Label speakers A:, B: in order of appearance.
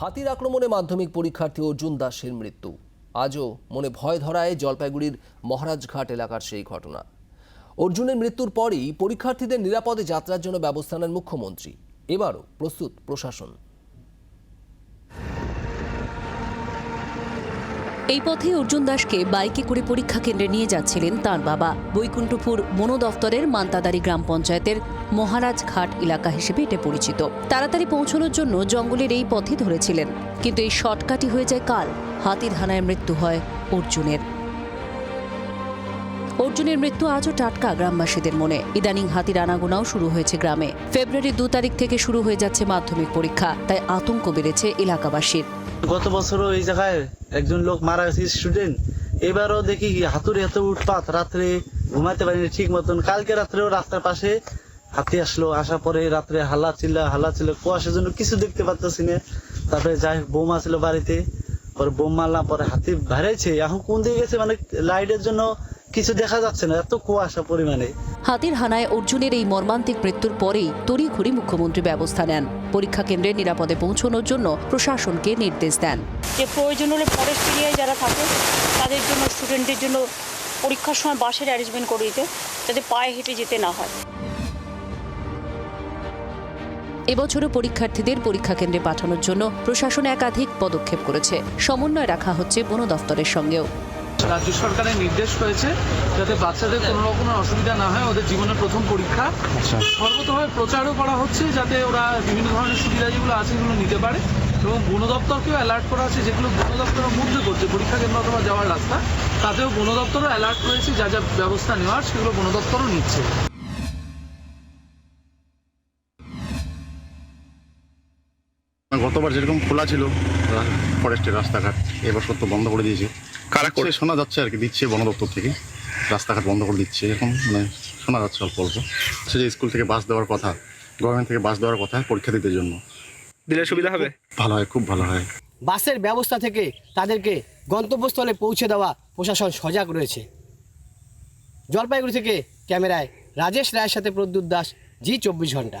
A: হাতির আক্রমণে মাধ্যমিক পরীক্ষার্থী অর্জুন দাসের মৃত্যু। আজও মনে ভয় ধরায় জলপাইগুড়ির মহারাজঘাট এলাকার সেই ঘটনা। অর্জুনের মৃত্যুর পরই পরীক্ষার্থীদের নিরাপদে যাত্রার জন্য ব্যবস্থা নেন মুখ্যমন্ত্রী। এবারও প্রস্তুত প্রশাসন।
B: এই পথে অর্জুন দাসকে বাইকে করে পরীক্ষা কেন্দ্রে নিয়ে যাচ্ছিলেন তার বাবা। বৈকুণ্ঠপুর বন দফতরের মান্তাদারি গ্রাম পঞ্চায়েতের মহারাজ ঘাট এলাকা হিসেবে এটি পরিচিত। তাড়াতাড়ি পৌঁছানোর জন্য জঙ্গলের এই পথই ধরেছিলেন। কিন্তু এই শর্টকাটই হয়ে যায় কাল। হাতির হানায় মৃত্যু হয় অর্জুনের। অর্জুনের মৃত্যু আজও টাটকা গ্রামবাসীদের মনে। ইদানিং হাতির আনাগোনাও শুরু হয়েছে গ্রামে। ফেব্রুয়ারি দু তারিখ থেকে শুরু হয়ে যাচ্ছে মাধ্যমিক পরীক্ষা। তাই আতঙ্ক বেড়েছে এলাকাবাসীর।
C: গত বছরও এই জায়গায় একজন লোক মারা গেছে স্টুডেন্ট এবারও দেখি হাতুড়ে এত উৎপাত, রাত্রে ঘুমাতে পারিনি ঠিক মতন। কালকে রাত্রেও রাস্তার পাশে হাতি আসলো, আসার পরে রাত্রে হাল্লা চিল্লা, হাল্লা ছিল কুয়াশার জন্য কিছু দেখতে পাচ্ছি না। তারপরে যাই বোমা ছিল বাড়িতে, পরে বোম মারলাম, পরে হাতি বেড়াইছে। এখন কোন দিকে গেছে? মানে লাইটের জন্য কিছু দেখা যাচ্ছে না, এত কুয়াশা পরিমাণে।
B: হাতির হানায় অর্জুনের এই মর্মান্তিক মৃত্যুর পরেই তড়িঘড়ি মুখ্যমন্ত্রী ব্যবস্থা নেন। পরীক্ষা কেন্দ্রে নিরাপদে পৌঁছানোর জন্য প্রশাসনকে নির্দেশ দেন।
D: যে প্রয়োজন হলে ফরেস্ট এরিয়ায় যারা থাকে তাদের জন্য স্টুডেন্টদের জন্য পরীক্ষার সময় বাসের অ্যারেঞ্জমেন্ট করে দিতে যাতে পায়ে হেঁটে যেতে না হয়।
B: এবছরও পরীক্ষার্থীদের পরীক্ষা কেন্দ্রে পাঠানোর জন্য প্রশাসন একাধিক পদক্ষেপ করেছে। সমন্বয় রাখা হচ্ছে বন দফতরের সঙ্গেও।
E: রাজ্য সরকারের নির্দেশ রয়েছে যাতে বাচ্চাদের কোনো রকমের অসুবিধা না হয় ওদের জীবনের প্রথম পরীক্ষা। সর্বতভাবে প্রচারও করা হচ্ছে যাতে ওরা বিভিন্ন ধরনের সুবিধা যেগুলো আছে সেগুলো নিতে পারে এবং বন দপ্তরকেও অ্যালার্ট করা আছে যেগুলো বন দপ্তরের মধ্যে করছে পরীক্ষা কেন্দ্র অথবা যাওয়ার রাস্তা। তাতেও বন দপ্তরও অ্যালার্ট রয়েছে যা যা ব্যবস্থা নেওয়ার সেগুলো বন দপ্তরও নিচ্ছে।
F: গতবার যেরকম খোলা ছিল ফরেস্টের রাস্তাঘাট এবছর তো বন্ধ করে দিয়েছে। কারা করে শোনা যাচ্ছে আর কি দিচ্ছে বন দপ্তর থেকে। রাস্তাঘাট বন্ধ করে দিচ্ছে এরকম মানে শোনা যাচ্ছে অল্প অল্প। সে যে স্কুল থেকে বাস দেওয়ার কথা গভর্নমেন্ট থেকে বাস দেওয়ার কথা পরীক্ষা দিতে জন্য।
G: দিলে সুবিধা হবে?
F: ভালো হয় খুব ভালো হয়।
H: বাসের ব্যবস্থা থেকে তাদেরকে গন্তব্যস্থলে পৌঁছে দেওয়া প্রশাসন সজাগ রয়েছে। জলপাইগুড়ি থেকে ক্যামেরায় রাজেশ রায়ের সাথে প্রদ্যুৎ দাস জি চব্বিশ ঘণ্টা।